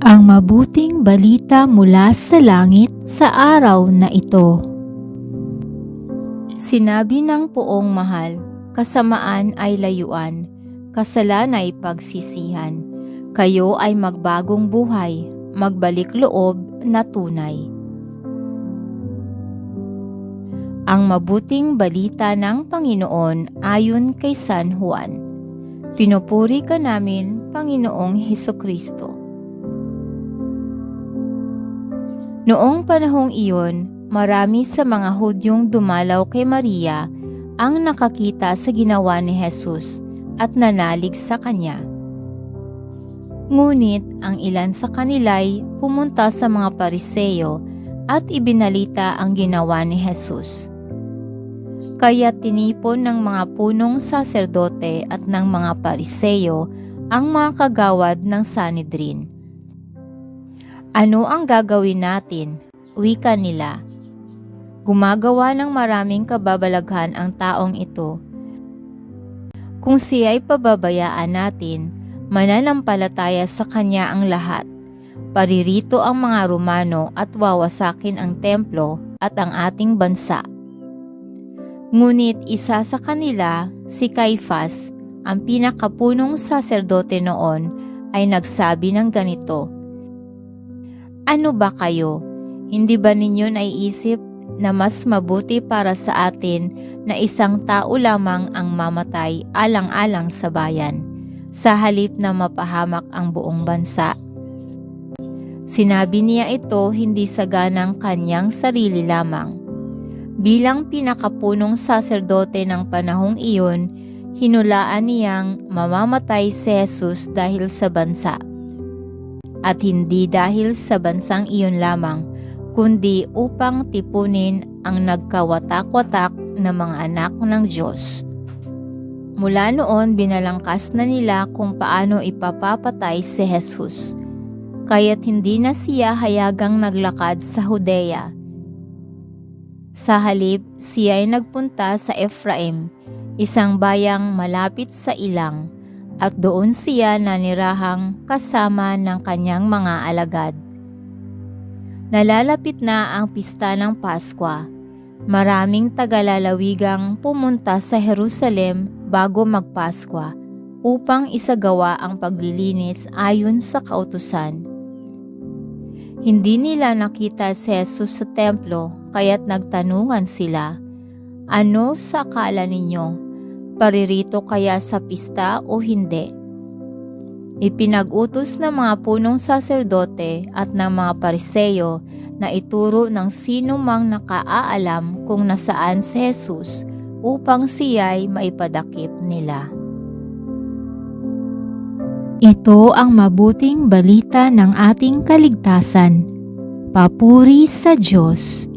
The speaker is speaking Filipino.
Ang mabuting balita mula sa langit sa araw na ito. Sinabi ng poong mahal, kasamaan ay layuan, kasalan ay pagsisihan. Kayo ay magbagong buhay, magbalik loob na tunay. Ang mabuting balita ng Panginoon ayon kay San Juan. Pinupuri ka namin, Panginoong Heso Kristo. Noong panahong iyon, marami sa mga Hudyong dumalaw kay Maria ang nakakita sa ginawa ni Jesus at nanalig sa kanya. Ngunit ang ilan sa kanila'y pumunta sa mga pariseyo at ibinalita ang ginawa ni Jesus. Kaya tinipon ng mga punong saserdote at ng mga pariseyo ang mga kagawad ng Sanedrin. Ano ang gagawin natin? Wika nila. Gumagawa ng maraming kababalaghan ang taong ito. Kung siya ay pababayaan natin, mananampalataya sa kanya ang lahat. Paririto ang mga Romano at wawasakin ang templo at ang ating bansa. Ngunit isa sa kanila, si Caiphas, ang pinakapunong saserdote noon, ay nagsabi ng ganito, Ano ba kayo? Hindi ba ninyo naiisip na mas mabuti para sa atin na isang tao lamang ang mamatay alang-alang sa bayan, sa halip na mapahamak ang buong bansa? Sinabi niya ito hindi sa ganang kanyang sarili lamang. Bilang pinakapunong saserdote ng panahong iyon, hinulaan niyang mamamatay si Jesus dahil sa bansa. At hindi dahil sa bansang iyon lamang, kundi upang tipunin ang nagkawatak-watak na mga anak ng Diyos. Mula noon binalangkas na nila kung paano ipapapatay si Jesus. Kaya't hindi na siya hayagang naglakad sa Judea. Sa halip, siya ay nagpunta sa Ephraim, isang bayang malapit sa ilang, at doon siya nanirahang kasama ng kanyang mga alagad. Nalalapit na ang pista ng Paskwa. Maraming tagalalawigang pumunta sa Jerusalem bago magpaskwa upang isagawa ang paglilinis ayon sa kautusan. Hindi nila nakita si Jesus sa templo kaya't nagtanungan sila, Ano sa akala ninyo? Paririto kaya sa pista o hindi? Ipinag-utos ng mga punong saserdote at ng mga pariseyo na ituro ng sino mang nakaaalam kung nasaan si Jesus upang siya'y maipadakip nila. Ito ang mabuting balita ng ating kaligtasan. Papuri sa Diyos.